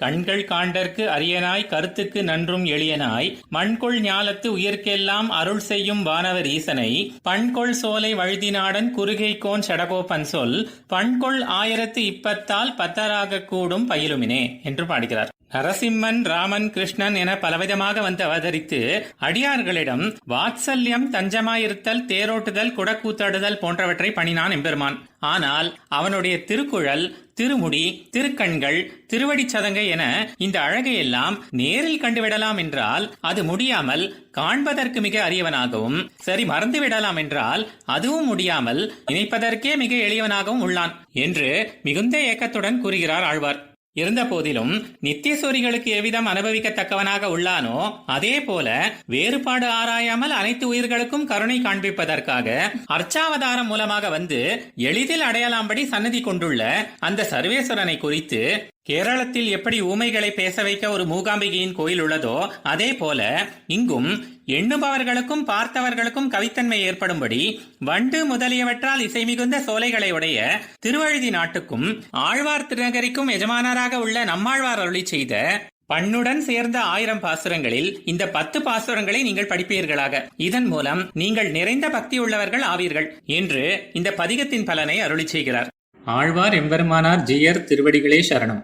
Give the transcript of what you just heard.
கண்கள் காண்டற்கு அரியனாய் கருத்துக்கு நன்றும் எளியனாய். மண்கொள் ஞாலத்து உயிர்க்கெல்லாம் அருள் செய்யும் வானவர் ஈசனை. பண்கொள் சோலை வழுதிநாடன் குறுகைக்கோன் சடகோபன் சொல். பண்கொள் ஆயிரத்து இப்பத்தால் பத்தராக கூடும் பயிலுமினே என்று பாடுகிறார். நரசிம்மன் ராமன் கிருஷ்ணன் என பலவிதமாக வந்து அவதரித்து அடியார்களிடம் வாத்சல்யம் தஞ்சமாயிருத்தல் தேரோட்டுதல் குடக்கூத்தாடுதல் போன்றவற்றை பணினான் எம்பெருமான். ஆனால் அவனுடைய திருக்குழல் திருமுடி திருக்கண்கள் திருவடிச் சதங்கை என இந்த அழகையெல்லாம் நேரில் கண்டுவிடலாம் என்றால் அது முடியாமல் காண்பதற்கு மிக அரியவனாகவும் சரி மறந்துவிடலாம் என்றால் அதுவும் முடியாமல் நினைப்பதற்கே மிக எளியவனாகவும் உள்ளான் என்று மிகுந்த ஏக்கத்துடன் கூறுகிறார் ஆழ்வார். இருந்த போதிலும் நித்தியசூரிகளுக்கு எவ்விதம் அனுபவிக்கத்தக்கவனாக உள்ளானோ அதே போல வேறுபாடு ஆராயாமல் அனைத்து உயிர்களுக்கும் கருணை காண்பிப்பதற்காக அர்ச்சாவதாரம் மூலமாக வந்து எளிதில் அடையலாம்படி சன்னதி கொண்டுள்ள அந்த சர்வேஸ்வரனை குறித்து கேரளத்தில் எப்படி ஊமைகளை பேச வைக்க ஒரு மூகாம்பிகையின் கோயில் உள்ளதோ அதே போல இங்கும் எண்ணுபவர்களுக்கும் பார்த்தவர்களுக்கும் கவித்தன்மை ஏற்படும்படி வண்டு முதலியவற்றால் இசை மிகுந்த சோலைகளை உடைய திருவழுதி நாட்டுக்கும் ஆழ்வார் திருநகரிக்கும் எஜமானராக உள்ள நம்மாழ்வார் அருளி செய்த பண்ணுடன் சேர்ந்த ஆயிரம் பாசுரங்களில் இந்த பத்து பாசுரங்களை நீங்கள் படிப்பீர்களாக. இதன் மூலம் நீங்கள் நிறைந்த பக்தி உள்ளவர்கள் ஆவீர்கள் என்று இந்த பதிகத்தின் பலனை அருளி செய்கிறார். ஆழ்வார் எம்பெருமானார் ஜியர் திருவடிகளே சரணம்.